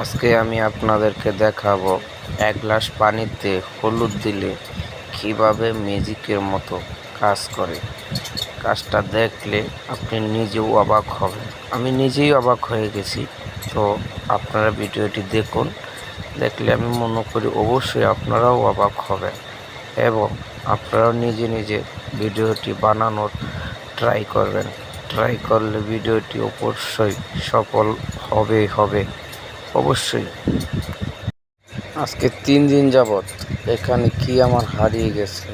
আজকে আমি আপনাদেরকে দেখাবো এক গ্লাস পানিতে হলুদ দিলে কীভাবে ম্যাজিকের মতো কাজ করে। কাজটা দেখলে আপনি নিজেও অবাক হবেন। আমি নিজেই অবাক হয়ে গেছি। তো আপনারা ভিডিওটি দেখুন। দেখলে আমি মনে করি অবশ্যই আপনারাও অবাক হবেন এবং আপনারাও নিজে নিজে ভিডিওটি বানানোর ট্রাই করবেন। ট্রাই করলে ভিডিওটি অবশ্যই সফল হবে হবে। অবশ্যই। আজকে তিন দিন যাবৎ এখানে কি আমার হারিয়ে গেছে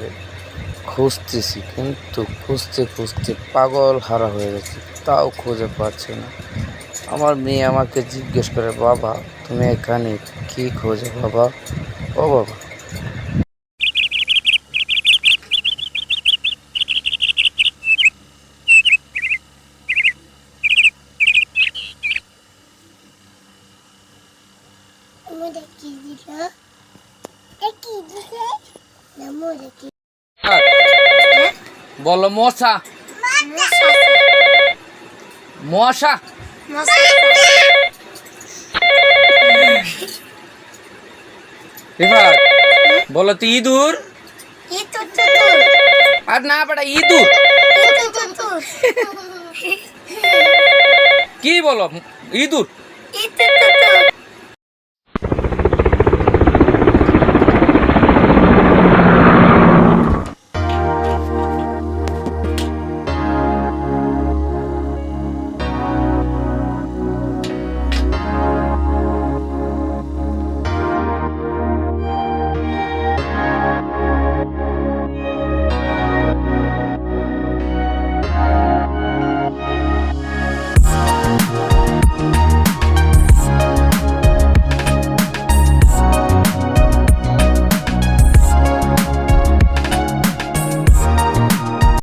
খুঁজতেছি, কিন্তু খুঁজতে খুঁজতে পাগল হারা হয়ে গেছে, তাও খুঁজে পাচ্ছি না। আমার মেয়ে আমাকে জিজ্ঞেস করে, বাবা, তুমি এখানে কি খোঁজো বাবা ও বাবা মোরে কি দিল এ কি দিছে না মোরে কি বলো মশা। মশা। রিফাত বলো তো ইঁদুর। আর না বেটা ইঁদুর। কি বলো ইঁদুর?